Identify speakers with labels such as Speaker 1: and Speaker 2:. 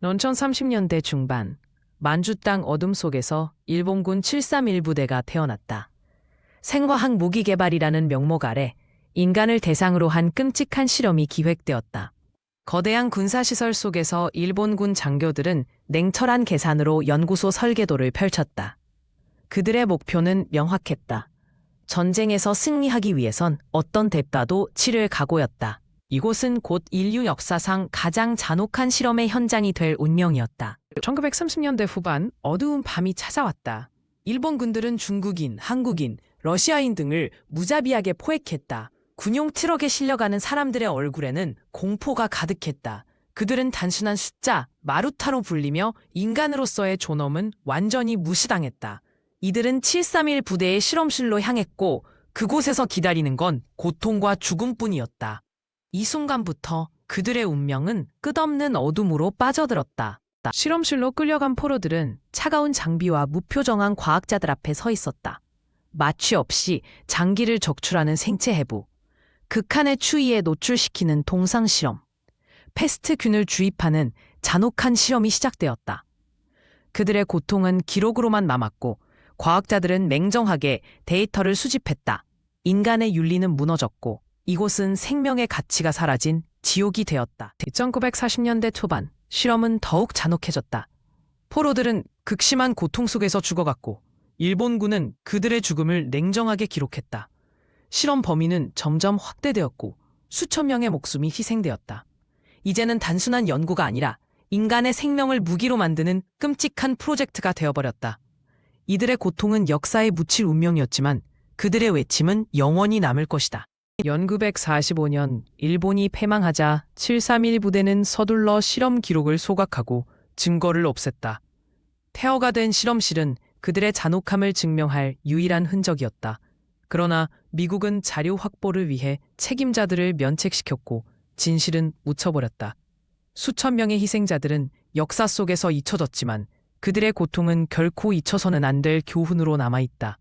Speaker 1: 넌천 30년대 중반 만주 땅 어둠 속에서 일본군 731 부대가 태어났다. 생화학 무기 개발이라는 명목 아래 인간을 대상으로 한 끔찍한 실험이 기획되었다. 거대한 군사시설 속에서 일본군 장교들은 냉철한 계산으로 연구소 설계도를 펼쳤다. 그들의 목표는 명확했다. 전쟁에서 승리하기 위해선 어떤 대가도 치를 각오였다. 이곳은 곧 인류 역사상 가장 잔혹한 실험의 현장이 될 운명이었다. 1930년대 후반 어두운 밤이 찾아왔다. 일본 군들은 중국인, 한국인, 러시아인 등을 무자비하게 포획했다. 군용 트럭에 실려가는 사람들의 얼굴에는 공포가 가득했다. 그들은 단순한 숫자, 마루타로 불리며 인간으로서의 존엄은 완전히 무시당했다. 이들은 731 부대의 실험실로 향했고 그곳에서 기다리는 건 고통과 죽음뿐이었다. 이 순간부터 그들의 운명은 끝없는 어둠으로 빠져들었다. 실험실로 끌려간 포로들은 차가운 장비와 무표정한 과학자들 앞에 서 있었다. 마취 없이 장기를 적출하는 생체 해부, 극한의 추위에 노출시키는 동상 실험, 패스트균을 주입하는 잔혹한 실험이 시작되었다. 그들의 고통은 기록으로만 남았고 과학자들은 냉정하게 데이터를 수집했다. 인간의 윤리는 무너졌고 이곳은 생명의 가치가 사라진 지옥이 되었다. 1940년대 초반 실험은 더욱 잔혹해졌다. 포로들은 극심한 고통 속에서 죽어갔고 일본군은 그들의 죽음을 냉정하게 기록했다. 실험 범위는 점점 확대되었고 수천 명의 목숨이 희생되었다. 이제는 단순한 연구가 아니라 인간의 생명을 무기로 만드는 끔찍한 프로젝트가 되어버렸다. 이들의 고통은 역사에 묻힐 운명이었지만 그들의 외침은 영원히 남을 것이다. 1945년 일본이 패망하자 731 부대는 서둘러 실험 기록을 소각하고 증거를 없앴다. 폐허가 된 실험실은 그들의 잔혹함을 증명할 유일한 흔적이었다. 그러나 미국은 자료 확보를 위해 책임자들을 면책시켰고 진실은 묻혀버렸다. 수천 명의 희생자들은 역사 속에서 잊혀졌지만 그들의 고통은 결코 잊혀서는 안 될 교훈으로 남아있다.